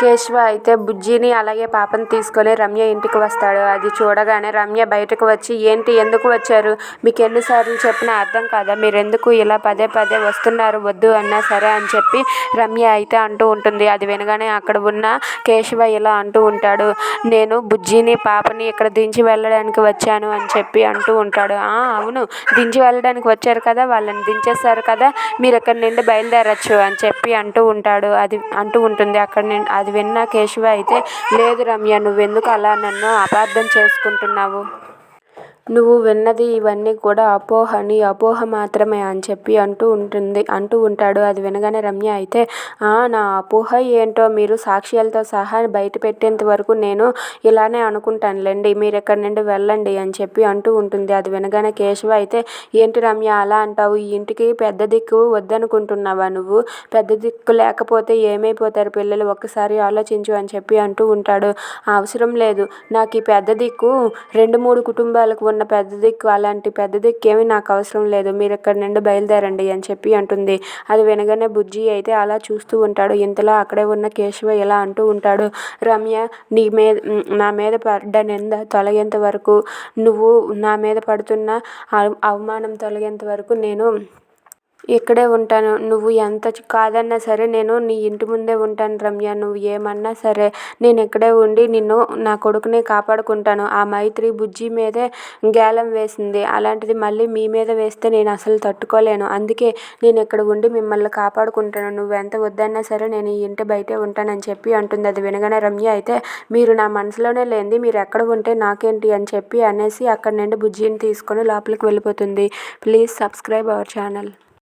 కేశవ అయితే బుజ్జిని అలాగే పాపని తీసుకొని రమ్య ఇంటికి వస్తాడు. అది చూడగానే రమ్య బయటకు వచ్చి ఏంటి? ఎందుకు వచ్చారు? మీకు ఎన్నిసార్లు చెప్పినా అర్థం కాదా? మీరు ఎందుకు ఇలా పదే పదే వస్తున్నారు? వద్దు అన్నా సరే అని చెప్పి రమ్య అయితే అంటూ ఉంటుంది. అది వినగానే అక్కడ ఉన్న కేశవ ఇలా అంటూ ఉంటాడు నేను బుజ్జిని పాపని ఇక్కడ దించి వెళ్ళడానికి వచ్చాను అని చెప్పి అంటూ ఉంటాడు. "ఆ, అవును. దించి వెళ్ళడానికి వచ్చారు కదా? వాళ్ళని దించేస్తారు కదా? మీరు ఇక్కడ నుండి బయలుదేరచ్చు అని చెప్పి అంటూ ఉంటాడు. అది అంటూ ఉంటుంది. అక్కడ నుండి అది విన్న కేశవ అయితే లేదు రమ్య నువ్వెందుకు అలా నన్ను అపార్థం చేసుకుంటున్నావు? నువ్వు విన్నది ఇవన్నీ కూడా అపోహని అపోహ మాత్రమే అని చెప్పి అంటూ ఉంటుంది అంటూ ఉంటాడు. అది వినగానే రమ్య అయితే నా అపోహ ఏంటో మీరు సాక్ష్యాలతో సహా బయట పెట్టేంత వరకు నేను ఇలానే అనుకుంటానులేండి మీరు ఎక్కడి నుండి వెళ్ళండి అని చెప్పి అంటూ ఉంటుంది. అది వినగానే కేశవ అయితే ఏంటి రమ్య అలా అంటావు? ఈ ఇంటికి పెద్ద దిక్కు వద్దనుకుంటున్నావా నువ్వు? పెద్ద దిక్కు లేకపోతే ఏమైపోతారు పిల్లలు? ఒక్కసారి ఆలోచించు అని చెప్పి అంటూ ఉంటాడు. అవసరం లేదు. నాకు ఈ పెద్ద దిక్కు రెండు మూడు కుటుంబాలకు ఉన్న పెద్ద దిక్కు అలాంటి పెద్ద దిక్కు ఏమీ నాకు అవసరం లేదు. మీరు ఇక్కడ నుండి బయలుదేరండి అని చెప్పి అంటుంది. అది వినగానే బుజ్జి అయితే అలా చూస్తూ ఉంటాడు. ఇంతలో అక్కడే ఉన్న కేశవ ఇలా అంటూ ఉంటాడు. రమ్య నీ మీద నా మీద పడ్డ నింద తొలగేంత వరకు నువ్వు నా మీద పడుతున్న అవమానం తొలగేంత వరకు నేను ఇక్కడే ఉంటాను. నువ్వు ఎంత కాదన్నా సరే నేను నీ ఇంటి ముందే ఉంటాను రమ్య. నువ్వు ఏమన్నా సరే నేను ఇక్కడే ఉండి నిన్ను నా కొడుకుని కాపాడుకుంటాను. ఆ మైత్రి బుజ్జి మీదే గేలం వేసింది. అలాంటిది మళ్ళీ మీ మీద వేస్తే నేను అసలు తట్టుకోలేను. అందుకే నేను ఇక్కడ ఉండి మిమ్మల్ని కాపాడుకుంటాను. నువ్వు ఎంత వద్దన్నా సరే నేను ఈ ఇంటి బయటే ఉంటానని చెప్పి అంటుంది. అది వినగానే రమ్య అయితే మీరు నా మనసులోనే లేనిది మీరు ఎక్కడ ఉంటే నాకేంటి అని చెప్పి అనేసి అక్కడ నుండి బుజ్జిని తీసుకొని లోపలికి వెళ్ళిపోతుంది. Please subscribe our channel.